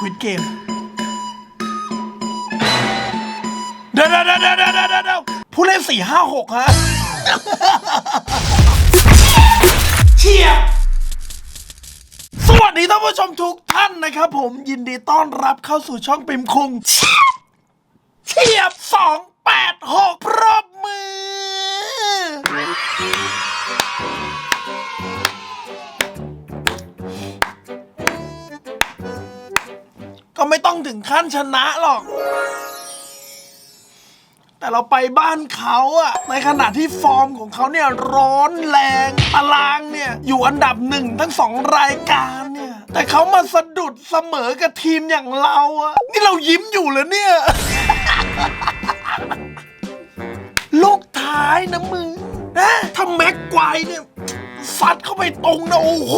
ควิดเกม เดี๋ยวเดี๋ยวเดี๋ยวเดี๋ยวผู้เล่นสี่ห้าหกฮะ เชียร์สวัสดีท่านผู้ชมทุกท่านนะครับผมยินดีต้อนรับเข้าสู่ช่องปิมคุง เชียบสองแปดหกปรบมือ ก็ไม่ต้องถึงขั้นชนะหรอก แต่เราไปบ้านเขาอะในขณะที่ฟอร์มของเขาเนี่ยร้อนแรงตารางเนี่ยอยู่อันดับหนึ่งทั้งสองรายการเนี่ย แต่เขามาสะดุดเสมอกับทีมอย่างเราอะนี่เรายิ้มอยู่เหรอเนี่ย ลูกท้ายนะมึงนะถ้าแม็กไกว์เนี่ยฟัดเข้าไปตรงนะโอ้โห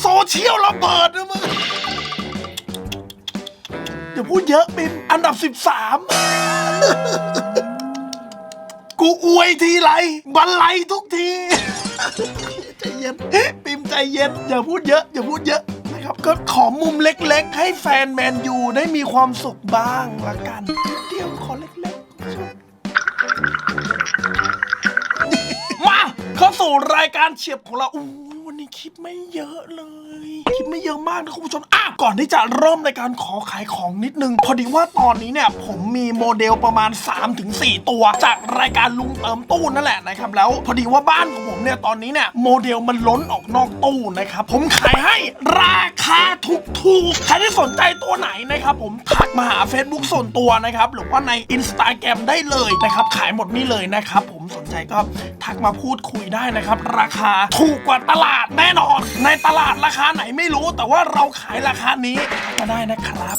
โซเชียลระเบิดนะมึง อย่าพูดเยอะปิมอันดับ 13 กูอวยทีไรบันไลทุกที ใจเย็นปิมใจเย็น อย่าพูดเยอะอย่าพูดเยอะนะครับ ก็ขอมุมเล็กๆ ให้แฟนแมนยูได้มีความสุขบ้างละกัน เดียวขอเล็กๆ มาเข้าสู่รายการเฉียบของเราอ นี้คลิปไม่เยอะเลย คลิปไม่เยอะมากนะคุณผู้ชมอะก่อนที่จะเริ่มในการขอขายของนิดนึง พอดีว่าตอนนี้เนี่ยผมมีโมเดลประมาณ 3-4 ตัว จากรายการลุงเติมตู้นั่นแหละนะครับแล้วพอดีว่าบ้านของผมเนี่ยตอนนี้เนี่ยโมเดลมันล้นออกนอกตู้นะครับผมขายให้ราคาถูกๆใครที่สนใจตัวไหนนะครับผมทักมาหา Facebook ส่วนตัวนะครับหรือว่าใน Instagram ได้เลยนะครับขายหมดนี่เลยนะครับผมสนใจก็ทักมาพูดคุยได้นะครับ ราคาถูกกว่าตลาดแน่นอน ในตลาดราคาไหนไม่รู้ แต่ว่าเราขายราคานี้ก็ได้นะครับ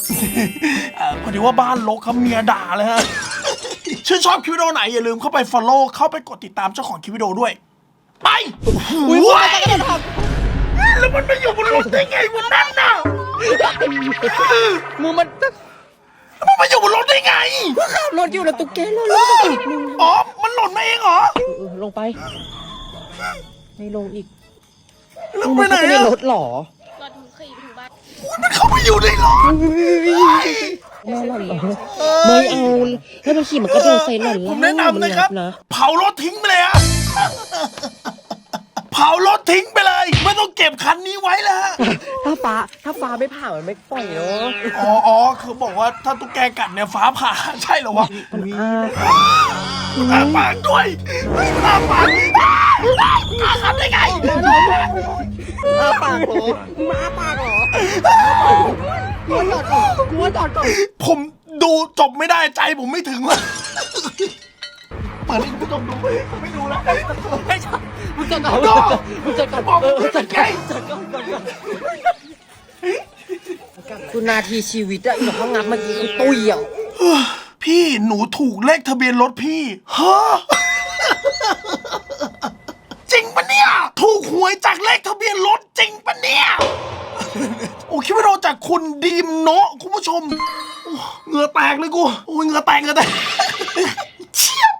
เอ่อพอดีว่าบ้านลกครับเมียด่าเลยฮะ ชื่นชอบคลิปวิดีโอไหน อย่าลืมเข้าไป follow เข้าไปกดติดตามเจ้าของคลิปวิดีโอด้วย ไปว้ายแล้วมันไปอยู่บนรถได้ไงวันนั้นน่ะมือมันจะแล้วมันมาอยู่บนรถได้ไง ขับรถอยู่แล้วตุ๊กแกหล่นลงไปอีกนึงอ๋อ มันหล่นมาเองเหรอ เออเออลงไป ไม่ลงอีก แล้วไปมันไหนเข้าไปในอะรถเหรอตอนถึงขี่ไปถึงบ้านมันเข้าไปอยู่ในรถแม่หล่อนเหรอไม่เอาให้มันขี่มันก็โดนใส่หล่อนผมแนะนำนะครับมันะเผารถทิ้งไปเลยอะเผารถทิ้งไปเลย ไม่ต้องเก็บคันนี้ไว้แล้วฮะถ้าฟ้าถ้าฟ้าไม่ผ่ามันไม่ปล่อยเนาะอ๋ออ๋อคือบอกว่าถ้าตุ๊กแกกัดเนี่ยฟ้าผ่าใช่เหรอวะมัน อ้าอ้าปากด้วยเฮ้ยมันอ้าปากอ้าอ้าทำได้ไงอ้าปากเหรอมาปากเหรอกูว่าจอดก่อนกูว่าจอดก่อนผมดูจบไม่ได้ใจผมไม่ถึงว่ะเปิดให้คุณผู้ชมดูไม่ดูแล้วไม่ใช่มึงจอดก่อนมึงจอดก่อนบอกมึงจอดก่อนจอดก่อนก่อนคุณนาทีชีวิตอะอีกห้องงับเมื่อกี้ตุ้ยอะ พี่หนูถูกเลขทะเบียนรถพี่ฮะจริงปะเนี่ย ถูกหวยจากเลขทะเบียนรถจริงปะเนี่ย โอ้คิดว่าเราจากคุณดีมโนะคุณผู้ชมโอ้เหงื่อแตกเลยกูโอ้ยเหงื่อแตกเหงื่อแตกเฉียบ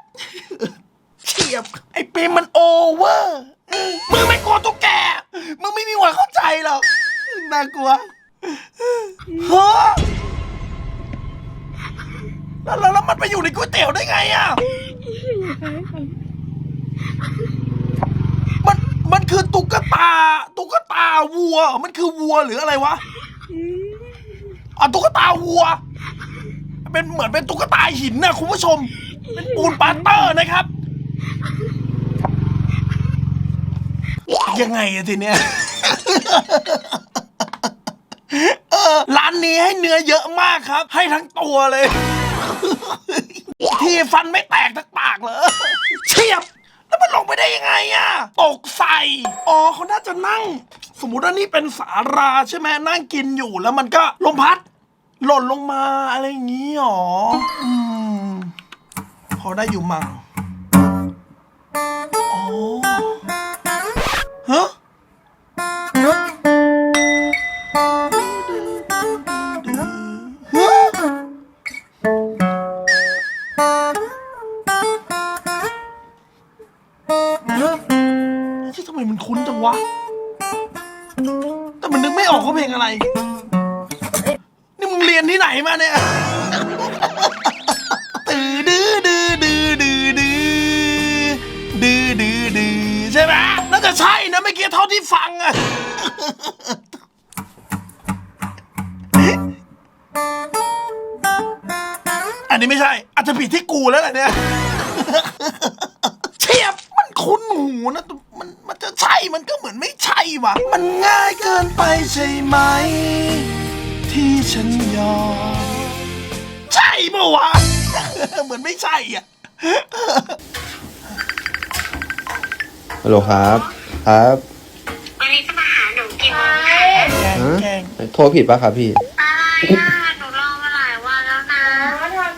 เฉียบ ไอ้เปรมมันโอเวอร์มึงไม่กลัวตุ๊กแกมึงไม่มีวันเข้าใจหรอกน่ากลัวฮะ แล้วแล้วแล้วมันไปอยู่ในก๋วยเตี๋ยวได้ไงอะ มันมันคือตุ๊กตา ตุ๊กตาวัว มันคือวัวหรืออะไรวะอะตุ๊กตาวัว เป็นเหมือนเป็นตุ๊กตาหินนะคุณผู้ชม เป็นปูนปาเตอร์นะครับ ยังไงอะทีเนี้ยร้านนี้ให้เนื้อเยอะมากครับ ให้ทั้งตัวเลย ที่ฟันไม่แตกทั้งปากเลยเฉียบ แล้วมันลงไปได้ยังไงอะตกใส่ อ๋อเขาน่าจะนั่ง สมมติว่านี่เป็นสาราใช่ไหมนั่งกินอยู่แล้วมันก็ลมพัด หล่นลงมาอะไรอย่างงี้หรออืมพอได้อยู่มั่งอ๋อฮะ ที่ทำไมมันคุ้นจังวะ แต่มันนึกไม่ออกว่าเพลงอะไร นี่มึงเรียนที่ไหนมาเนี่ยตื่นดื้อดื้อดื้อดื้อดื้อดื้อดื้อดื้อใช่ไหมน่าจะใช่นะเมื่อกี้เท่าที่ฟังอะอันนี้ไม่ใช่ อาจจะผิดที่กูแล้วแหละเนี่ย นหูนะแต่มันมันจะใช่มันก็เหมือนไม่ใช่ว่ะมันง่ายเกินไปใช่ไหม ที่ฉันยอม ใช่เมื่อวะ เหมือนไม่ใช่อะฮัลโหลครับ ครับวันนี้จะมาหาหนูกี่โมงคะแกล้งฮะแกล้งโทรผิดปะครับพี่ อะไรอะหนูรอมาหลายวันแล้วนะ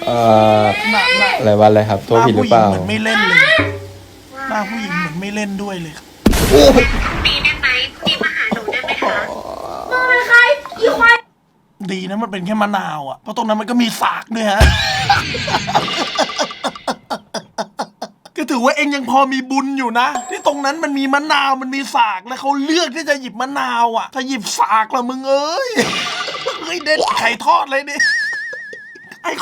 เอ่อหน้าหน้าอะไรวันอะไรครับ โทรผิดหรือเปล่าหน้าผู้หญิงเหมือนไม่เล่นเลย หน้าผู้หญิง เหมือนไม่เล่นด้วยเลยโอ้ยพรุ่งนี้ได้ไหมพรุ่งนี้มาหาหนูได้ไหมคะดีนะมันเป็นแค่มะนาวอะเพราะตรงนั้นมันก็มีสากด้วยฮะ ก็ถือว่าเองยังพอมีบุญอยู่นะ ที่ตรงนั้นมันมีมะนาวมันมีสากแล้วเขาเลือกที่จะหยิบมะนาวอะ ถ้าหยิบสากละมึงเอ้ยเฮ้ยเด็ดไข่ทอดเลยดิไอ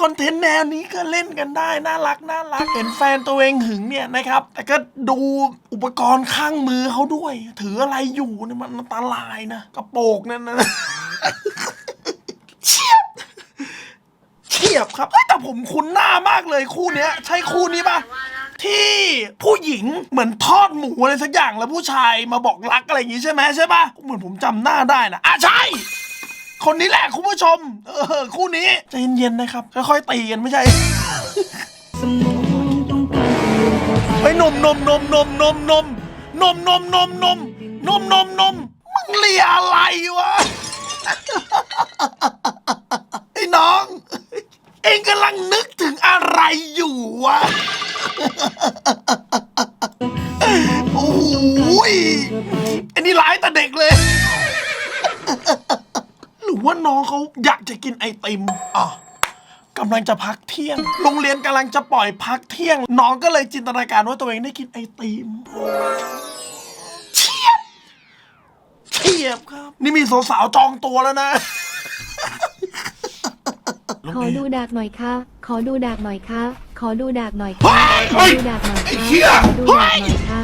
คอนเทนต์แนวนี้ก็เล่นกันได้ น่ารักน่ารักเห็นแฟนตัวเองหึงเนี่ยนะครับ แต่ก็ดูอุปกรณ์ข้างมือเขาด้วย ถืออะไรอยู่เนี่ยมันอันตรายนะ กระโปงนั่นนะเฉียบเฉียบครับเอ้ยแต่ผมคุ้นหน้ามากเลยคู่เนี้ย ใช่คู่นี้ปะที่ผู้หญิงเหมือนทอดหมูอะไรสักอย่างแล้วผู้ชายมาบอกรักอะไรอย่างงี้ใช่ไหมใช่ปะเหมือนผมจำหน้าได้นะอะใช่ คนนี้แหละคุณผู้ชม เออ คู่นี้ใจเย็นๆนะครับ ค่อยๆตีกันไม่ใช่เฮ้ยนมนมนมนมนมนมนมนมนมนมนมนมนมมึงเลียอะไรวะ ไอ้น้อง เองกำลังนึกถึงอะไรอยู่วะ กจะกินไอติมอะกำลังจะพักเที่ยง โรงเรียนกำลังจะปล่อยพักเที่ยง น้องก็เลยจินตนาการว่าตัวเองได้กินไอติมเฉียบเฉียบครับ นี่มีสาวๆจองตัวแล้วนะ ขอดูดากหน่อยค่ะ ขอดูดากหน่อยค่ะ ขอดูดากหน่อยเฮ้ค่ะยขอดูดากหน่อยไอ้ค่ะเหี้ยขอดูดากหน่อยค่ะ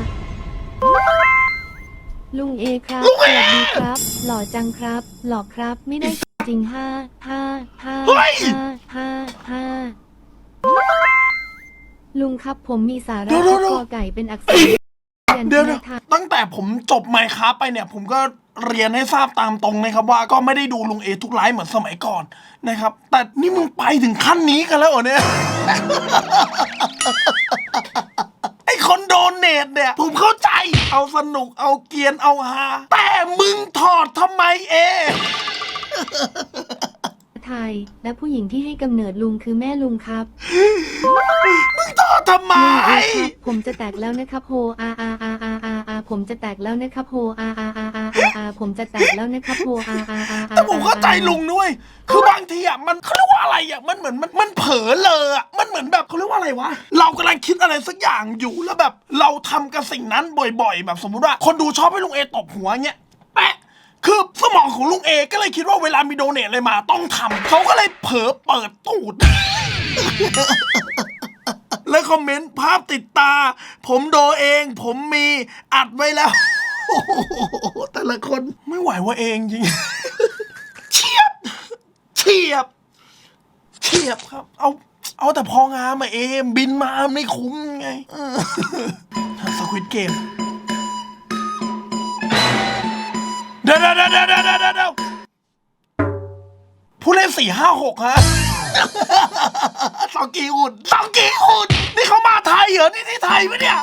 ลุงเอครับลุงสเอวัสดีครับ หล่อจังครับ หล่อครับ ไม่ได้ จริงห้าห้าห้าเฮ้ย ห้าห้าห้าลุงครับผมมีสาระเดี๋ยวเดี๋ยวเดี๋ยวคอไก่เป็นอักษรยันเดี๋ยวนะนาคารตั้งแต่ผมจบไมค์ครับไปเนี่ย ผมก็เรียนให้ทราบตามตรงนะครับ ว่าก็ไม่ได้ดูลุงเอทุกไลฟ์เหมือนสมัยก่อนนะครับ แต่นี่มึงไปถึงขั้นนี้กันแล้วเหรอเนี่ย ไอคนโดนเนตเนี่ย ผมเข้าใจ เอาสนุกเอาเกรียนเอาฮาแต่มึงถอดทำไมเอ ไทย และผู้หญิงที่ให้กำเนิดลุงคือแม่ลุงครับมึงถอดทำไม ลุงเอครับ ผมจะแตกแล้วนะครับโฮอาอาอาอาอาอาผมจะแตกแล้วนะครับโฮอาอาอาอาอาอาผมจะแตกแล้วนะครับโฮอาอาอาอาแต่ผมเข้าใจลุงด้วย คือบางทีอะมันเขาเรียกว่าอะไรอะ มันเหมือนมันมันเผลอเลยอะ มันเหมือนแบบเขาเรียกว่าอะไรวะ เรากำลังคิดอะไรสักอย่างอยู่แล้วแบบ เราทำกับสิ่งนั้นบ่อย ๆ แบบสมมุติว่า คนดูชอบให้ลุงเอตบหัวเงี้ยแปะ คือสมองของลุงเอก็เลยคิดว่าเวลามีโดเนทอะไรมาต้องทำเขาก็เลยเผลอเปิดตูด แล้วคอมเมนต์ภาพติดตา ผมโดเอง ผมมีอัดไว้แล้ว โอ้โหแต่ละคนไม่ไหวว่าเองจริง เฉียบ เฉียบ เฉียบครับ เอา เอาแต่พองามมาเองบินมาไม่คุ้มไงเออสควิตเกม ยวเดี๋ยวเดี๋ยวเดี๋ยวเดี๋ยวเดี๋ยวผู้เล่นสี่ห้าหกฮะสองกีหุ่นสองกีหุ่นนี่เขามาไทยเหรอ นี่ที่ไทยปะเนี่ย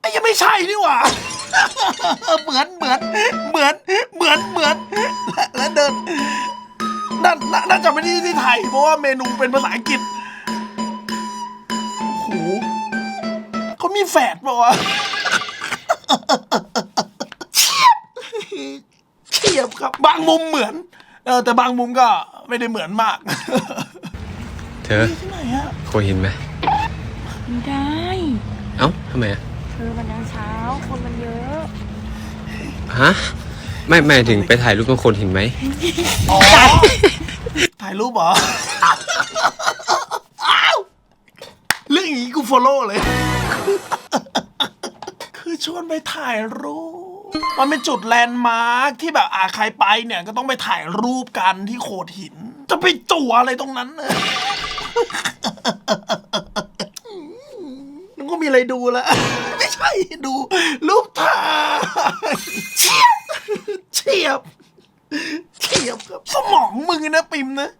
ไอ้ยังไม่ใช่นี่หว่าเหมือนเหมือนเหมือนเหมือนเหมือนและและเดินน่าน่าน่าจะไม่ได้ที่ไทย เพราะว่าเมนูเป็นภาษาอังกฤษโอ้โหเขามีแฝดเปล่าวะเฉียบ เฉียบครับ บางมุมเหมือนเออแต่บางมุมก็ไม่ได้เหมือนมากเธอที่ไหนอะโคหินไหมไม่ได้ เอ้าทำไมอะเธอมันยังเช้า คนมันเยอะฮะไม่หมายถึงไปถ่ายรูปกับคนเห็นไหมอ๋อถ่ายรูปเหรออ้าวเรื่องอย่างนี้กูฟอลโล่เลย คือชวนไปถ่ายรูป มันเป็นจุดแลนด์มาร์คที่แบบอ่าใครไปเนี่ยก็ต้องไปถ่ายรูปกันที่โขดหิน จะไปจั่วอะไรตรงนั้นเนี่ยมันก็มีอะไรดูแล้ว ไม่ใช่ดู รูปถ่ายเฉียบเฉียบเฉียบครับสมองมึงนะปิมนะ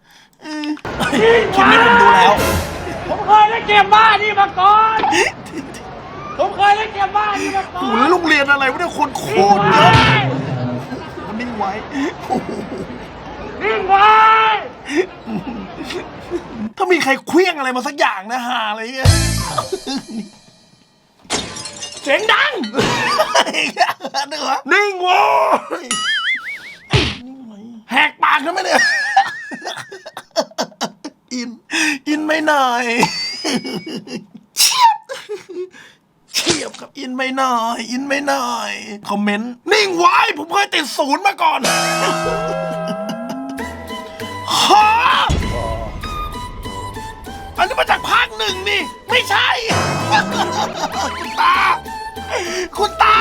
อืมคลิปนี้ผมดูแล้ว ผมเคยเล่นเกมบ้านี่มาก่อน ผมเคยเล่นเกมบ้านี่มาก่อนโอ้โหแล้วโรงเรียนอะไรวะเนี่ยคนโคตรเยอะมันนิ่งไว้โอ้โหนิ่งไว้ ถ้ามีใครเคลี้ยงอะไรมาสักอย่างนะฮาอะไรเงี้ยเสียงดังเดือนิ่งไว้แหกปากทำไมเนี่ยอิน อินไม่หน่อยเฉียบ เฉียบกับอินไม่หน่อย อินไม่หน่อย คอมเมนต์ นิ่งไว้ ผมเคยติดศูนย์มาก่อน ฮะอันนี้มาจากภาคหนึ่งนี่ ไม่ใช่ คุณตา คุณตา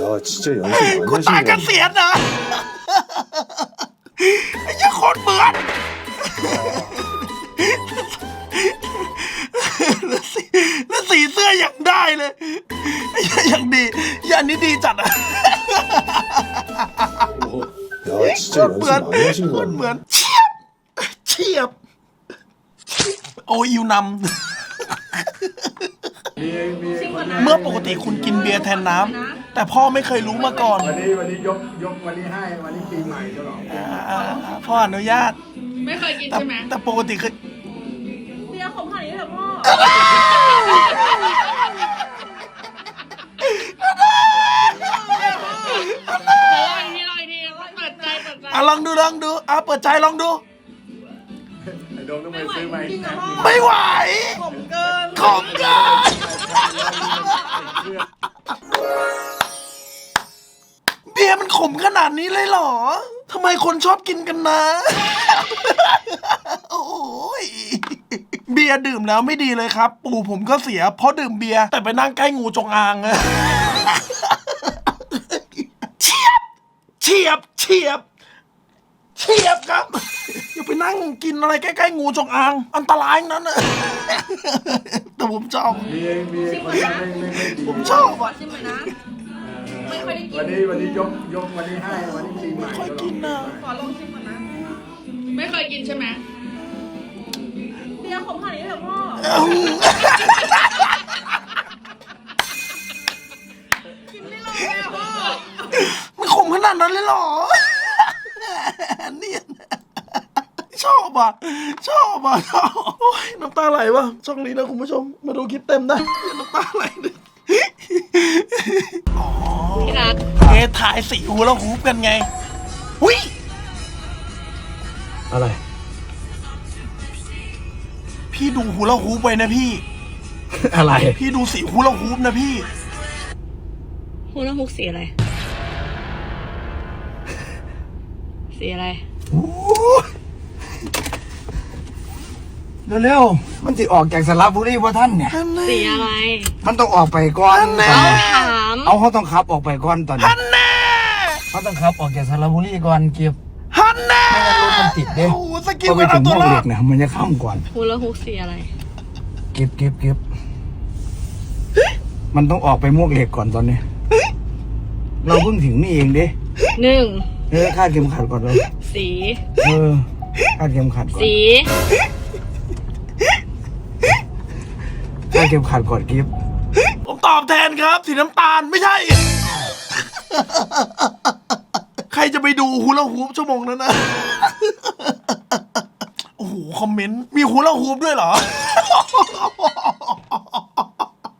야 진짜 연습 คุณ 많이 ตา 하시는 เก 거 ษียณนะไอ้เหี้ยโคตรเหมือน แล้วสีแล้วสีเสื้ออย่างได้เลยอย่างดียานนี้ดีจัดอะเหมือนเหมือนเหมือนเชียบเชียบโออิวนำเมื่อปกติคุณกินเบียร์แทนน้ำแต่พ่อไม่เคยรู้มาก่อนวันนี้วันนี้ยกยกวันนี้ให้วันนี้ปีใหม่ฉลองอ่พ่ออนุญาตไม่เคยกินใช่ไหมแต่ปกติคือ เบียร์ของผ่านนี้เถอะพ่อเดี๋ยวรออีกทีรออีกทีเปิดใจเปิดใจอะลองดูลองดูอะเปิดใจลองดู ไอ้โดมต้องไปซื้อใหม่นะไม่ไหวของเกินของเกินเบียร์มันขมขนาดนี้เลยเหรอทำไมคนชอบกินกันนะ โอ้ย เบียร์ดื่มแล้วไม่ดีเลยครับ ปู่ผมก็เสีย เพราะดื่มเบียร์แต่ไปนั่งใกล้งูจงอางอะเฉียบเฉียบเฉียบเฉียบครับ อย่าไปนั่งกินอะไรใกล้ๆงูจงอาง อันตรายนั้นนะแต่ผมชอบมีมีคนที่ไม่ไม่ไม่ดีผมชอบอะชิมหน่อยนะ ไม่ค่อยได้กินวันนี้วันนี้ยกยกวันนี้ให้วันนี้ปีใหม่ค่อยกินนะขอลองชิมก่อนนะ ไม่เคยกินใช่ไหม เบียร์ของผ่านนี้เถอะพ่อ มันขมขนาดนั้นเลยเหรอ เนี่ยชอบอะ ชอบอะชอบโอ้ยน้ำตาไหลวะช่องนี้นะคุณผู้ชม มาดูคลิปเต็มนะอย่าน้ำตาไหลเลยอ๋อที่รักเอถ่ายสีหูแล้วฮูปกันไงหุ้ย อะไร พี่ดูหูแล้วฮูปไว้นะพี่ อะไร พี่ดูสีหูแล้วฮูปนะพี่ฮูลาฮุกสีอะไร สีอะไรเร็วๆ มันสิออกจากสระบุรีว่าท่านเนี่ย สีอะไร มันต้องออกไปก่อนแน่ถาม เอาเขาต้องขับออกไปก่อนตอนนี้ฮันแน่เขาต้องขับออกจากสระบุรีก่อนเก็บฮั นแน่ไม่งั้นรถมันติดเด้โอ้โหสกิลพอไปมันถึเอางตัวม่วงรอเหล็ดกเนี่ยมันจะข้ามก่อนฮูลาฮุกสีอะไร เก็บเก็บเก็บมันต้องออกไปม่วงเหล็กก่อนตอนนี้ เราเพิ่งถึงนี่เองเด้หนึ่ง เออคาดเข็มขัดก่อนเลยสี เออคาดเข็มขัดก่อนสี คาดเข็มขัดก่อนกิฟผมตอบแทนครับ สีน้ำตาลไม่ใช่ใค รจะไปดูฮูลาฮูปชั่วโมงนั้นนะโอ้โหคอมเมนต์มีฮูลาฮูปด้วยเหรอ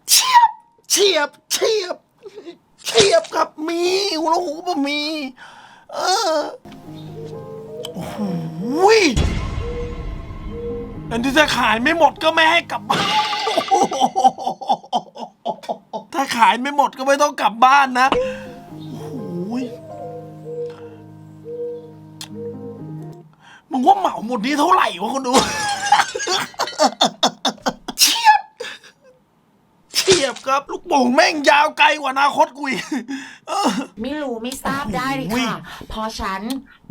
เฉียบเฉียบเฉียบเฉียบครับมีฮูลาฮูปอะมี เออโอ้โหยอันที่จะขายไม่หมดก็ไม่ให้กลับบ้านถ้าขายไม่หมดก็ไม่ต้องกลับบ้านนะ งว่าเหมาหมดนี้เท่าไหร่วะคนดูเชียบเชียบครับ ลูกโป่งแม่งยาวไกลกว่าอนาคตกูอีกเออไม่รู้ไม่ทราบได้เลยโอ้ยค่ะเพอฉัน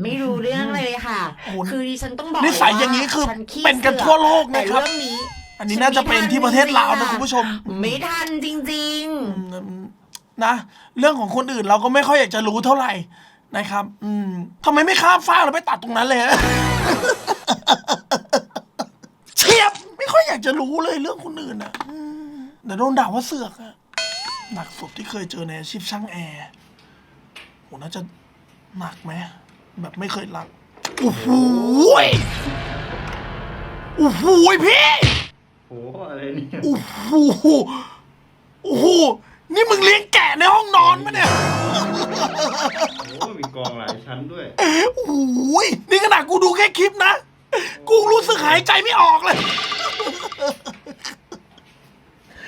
ไม่รู้เรื่องเลยค่ะโอ้โหคือดิฉันต้องบอกนิสัยเลอย่างนี้นี้คือฉัขี้เป็นกันสือทั่วโลกนะครับแต่เรื่องนี้อันนี้น่าจะเป็นที่ประเทศลาวนะคุณผู้ชม ไม่ทันจริง ๆ นะ เรื่องของคนอื่นเราก็ไม่ค่อยอยากจะรู้เท่าไหร่ นะครับ อืมทำไมไม่ข้ามฟ้ากเราไปตัดตรงนั้นเลยฮะ เฉียบ ไม่ค่อยอยากจะรู้เลยเรื่องคนอื่นอะอืมเดี๋ยวโดนด่าว่าเสือกอะหนักสุดที่เคยเจอในอาชีพช่างแอร์โหน่าจะหนักไหมแบบไม่เคยรักโอ้โหยโอ้โหยพี่โอ้อะไรเนี่ย โอ้โหโอ้โห นี่มึงเลี้ยงแกะในห้องนอนปะเนี่ย โอ้มีกองหลายชั้นด้วย โอ้โหยนี่ขนาดกูดูแค่คลิปนะ กูรู้สึกหายใจไม่ออกเลย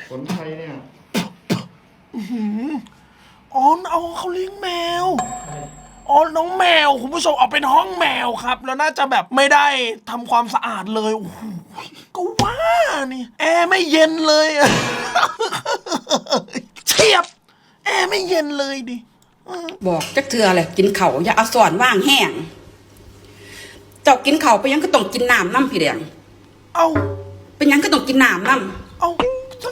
คนไทยเนี่ย อ๋อเอาเขาเลี้ยงแมว อ๋อ น้องแมว คุณผู้ชมเอาเป็นห้องแมวครับ แล้วน่าจะแบบไม่ได้ทำความสะอาดเลย โอ้โหก็ว่านี่ แอร์ไม่เย็นเลยอะ เฉียบ แอร์ ไม่เย็นเลยดิบอกจักเทือเลยกินเขาวอย่าเอาสอนว่างแห้ง เจ้ากินเขาวไปยังก็ต้องกินน้ำน้ำพี่แดง เอาเป็นหยังก็ต้องกินน้ำน้เอา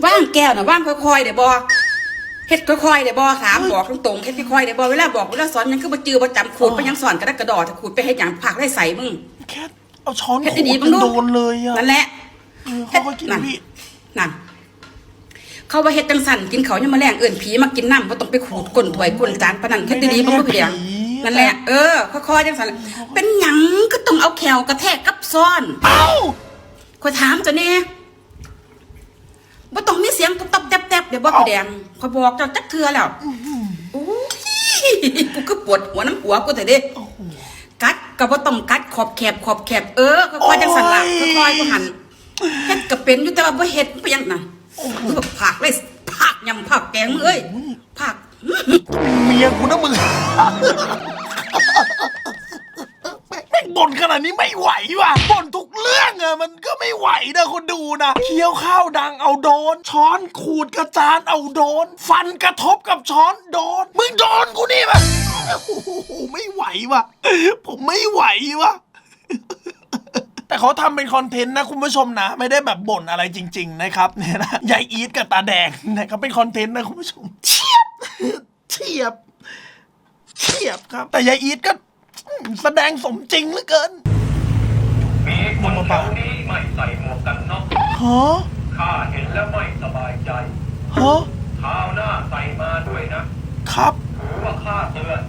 ำว่างแก้วนะว่างค่อยๆเดี๋ยวบอเฮ็ดค่อยๆเดี๋ยวบอถามบอกตรงๆเฮ็ดค่อยๆเดี๋ยวบอเวลาบอกเวลาสอนหยังคือบ่จือบ่จำขูดไปยังสอนกระดักกระดอถ้าขูดไปให้หยังผักได้ใส่มึงแค่เอาช้อนเฮ็ดขูดดีๆบ้างจนลูกโดนเลยอะนั่นแหละเออเขาก็กินนั่นพี่นั่น เขาว่าเฮ็ดจังสั่นกินเขาวยังมาแรงเอื่นผีมากินน้ำบ่ต้องไปขูดก้นถ้วยก้นจานปานนั้นเฮ็ดดีๆบ้างลูกพี่แดงนั่นแหละเออค่อยๆจังสั่นเป็นหยังก็ต้องเอาแขวกระแทกกับซ้อนเอ้าขอยถามเจ้าแน่บ่ต้องมีเสียงตุ๊บตับแตบๆเดี๋ยวบ่พี่แดงขอยบอกเจ้าจักเทื่อแล้วโอ้ยกูก็ปวดหัวน้ำหัวกูแต่เด้กัดก็บ่ต้องกัดขอบแคบขอบแคบเออค่อยๆจังสั่นล่ะค่อยๆกูหันเฮ็ดก็เป็นอยู่แต่ว่าบ่เฮ็ดไปยังน่ะคือแบบ ผักเลยผักยำผักแกงมึงเอ้ยผักเมียกูนะมึงแม่งบ่นขนาดนี้ไม่ไหวว่ะบ่นทุกเรื่องอะมันก็ไม่ไหวนะคนดูนะเคี้ยวข้าวดังเอาโดน ช้อนขูดกระจานเอาโดน ฟันกระทบกับช้อนโดน มึงโดนกูนี่ปะโอ้โหไม่ไหวว่ะ ผมไม่ไหวว่ะ แต่เขาทำเป็นคอนเทนต์นะคุณผู้ชมนะ ไม่ได้แบบบ่นอะไรจริง ๆ นะครับเนี่ยนะยายอีทกับตาแดงนะครับเป็นคอนเทนต์นะคุณผู้ชมเฉียบเฉียบเฉียบครับ แต่ยายอีทก็อืมแสดงสมจริงเหลือเกินมีคนแถวนี้ไม่ใส่หมวกกันน็อกฮะข้าเห็นแล้วไม่สบายใจฮะคราวหน้าใส่มาด้วยนะ ครับถือว่าข้าเตือน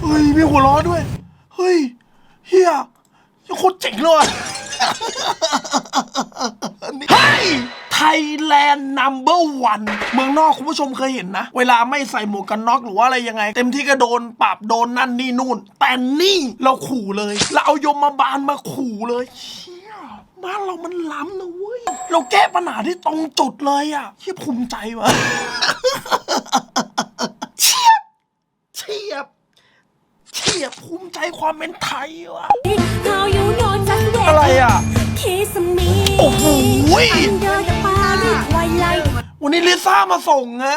เฮ้ยมีหัวล้อด้วย เฮ้ยเฮียยัง โคตรเจ๋งเลยว่ะเฮ้ย ไทยแลนด์นัมเบอร์วันเมืองนอกคุณผู้ชมเคยเห็นนะ เวลาไม่ใส่หมวกกันน็อกหรือว่าอะไรยังไง เต็มที่ก็โดนปรับโดนนั่นนี่นู่น แต่นี่เราขู่เลย เราเอายมมาบาลมาขู่เลยเชี่ยบ้านเรามันล้ำนะเว้ย เราแก้ปัญหาที่ตรงจุดเลยอะเชี่ยภูมิใจว่ะเฉียบเฉียบ เฉียบภูมิใจความเป็นไทยว่ะอะไรอะ โอ้โหยวันนี้ลิซ่ามาส่งอะ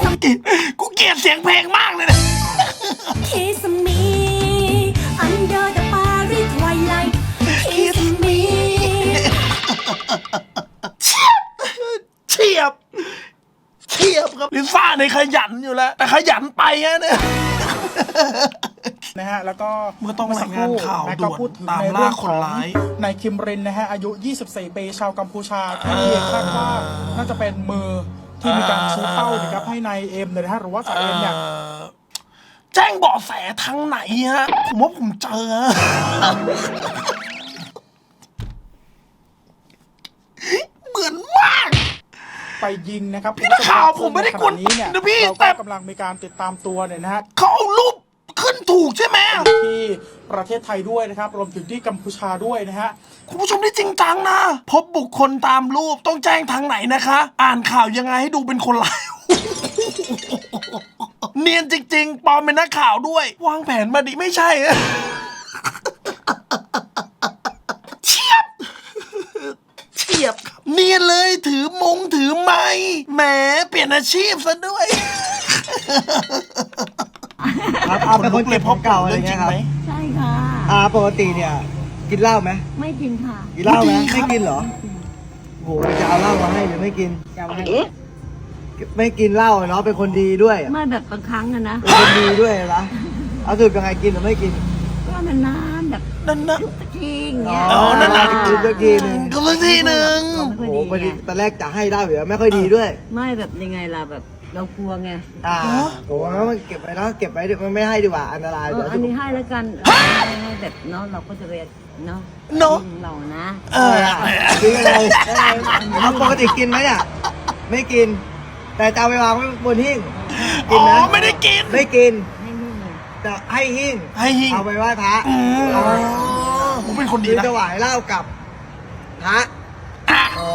กูเกลียดกูเกลียดเสียงเพลงมากเลยนะ ลิซ่าในยขยันอยู่แล้ว แต่ขยันไปอะเนี่ย นะฮะ แล้วก็เมื่อต้องรายงานข่าวนะด่ก็วนพูดถึงตามในล่าเรื่องคขนองร้าย นายคิมรินนะฮะ อายุ 24 ปีชาวกัมพูชาที่คาดว่าน่าจะเป็นมือที่มีการชี้เป้านะครับให้นายเอ็มเนี่ยนะฮะหรือว่าจ่าเอ็มเนี่ยเอ่อแจ้งเบาะแสทางไหนฮะ ผมว่าผมเจอ เหมือนมาก ไปยิงนะครับพี่นักข่าวผมไม่ได้กวนขณะนี้เนี่ยนะพี่เราแต่ก็กำลังมีการติดตามตัวเนี่ยนะฮะเขาเอารูปขึ้นถูกใช่ไหมที่ประเทศไทยด้วยนะครับรวมถึงที่กัมพูชาด้วยนะฮะคุณผู้ชมนี่จริงจังนะ พบบุคคลตามรูปต้องแจ้งทางไหนนะคะ อ่านข่าวยังไงให้ดูเป็นคนร้ายเนียนจริง ๆ ปลอมเป็นนักข่าวด้วย วางแผนมาดิไม่ใช่อะเฉียบเฉียบครับ เนียนเลยถือมงถือไม้แหมเปลี่ยนอาชีพซะด้วยครับอาเป็นคนเก็บของเก่าอะไรเงี้ยครับใช่ค่ะอาปกติเนี่ย กินเหล้าไหมไม่กินค่ะกินเหล้าไหมไม่ดีครับไม่กินเหรอโหจะเอาเหล้ามาให้หรือไม่กินไม่กินเหล้าเนาะเป็นคนดีด้วยอะไม่แบบบางครั้งอะนะเป็นคนดีด้วยนะเอาสุดยังไงกินหรือไม่กินก็นานๆแบบนั่นนะตะกี้อ๋เงี้ยอ๋อนานๆกินสักทีหนึ่งก็สักทีหนึ่งไม่โอ้ค่อยโหดีพอดีไงตอนแรกจะให้เหล้าอยู่แล้วไม่ค่อยดีด้วยไม่แบบยังไงล่ะแบบเรากลัวไงอ่าโอ้โหงั้นมันเก็บไว้เนาะเก็บไว้เดี๋ยวมันไม่ให้ดีกว่าอันตรายเอเดี๋อยวอันนี้ให้แล้วกันให้แบบเนาะเราก็จะไปเนาะเนาะ เรานะเออกินอะไรเอาปกติกินไหมเนี่ยไม่กิน แต่จะเอาไปวางไว้บนหิ้งกิอ๋นอนะไม่ได้กิน ไม่กินให้นี่เลยจะให้หิ้งให้หิ้งเอาไปไหว้พระอืม ผมเป็นคนดีคือนะถวายเหล้ากับพระอะอ๋อ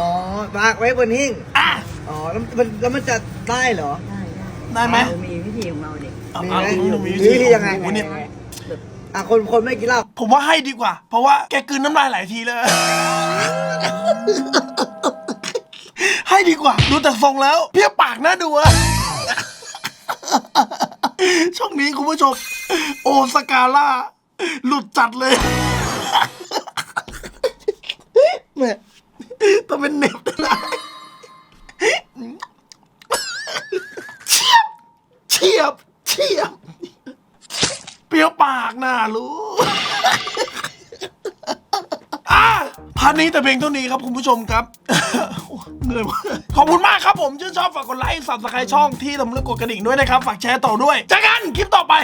วางไว้บนหิ้งอะอ๋อแล้วมันแล้วมันจะได้เหรอ ได้ได้ได้ไหมเรามีวิธีของเราเด็กเอามีเอาไหมดูหนูมีมีวิธียังไง โอ้โหเนี่ยอะคนคนไม่กินเหล้าผมว่าให้ดีกว่า เพราะว่าแกกลืนน้ำลายหลายทีเลย ให้ดีกว่า ดูจากทรงแล้ว เพี้ยปากน่าดูอะ ช่วงนี้คุณผู้ชม โอสกาล่า หลุดจัดเลย แม่ต้องเป็นเน็บนะเฉียบเฉียบเฉียบเปรี้ยวปากน่ารู้อะพันนี้แต่เพียงเท่านี้ครับคุณผู้ชมครับเหนื่อยมากขอบคุณมากครับผมชื่นชอบฝากกดไลค์สับสไครช่องที่ทำเรื่องกดกระดิ่งด้วยนะครับ ฝากแชร์ต่อด้วยเจอกันคลิปต่อไป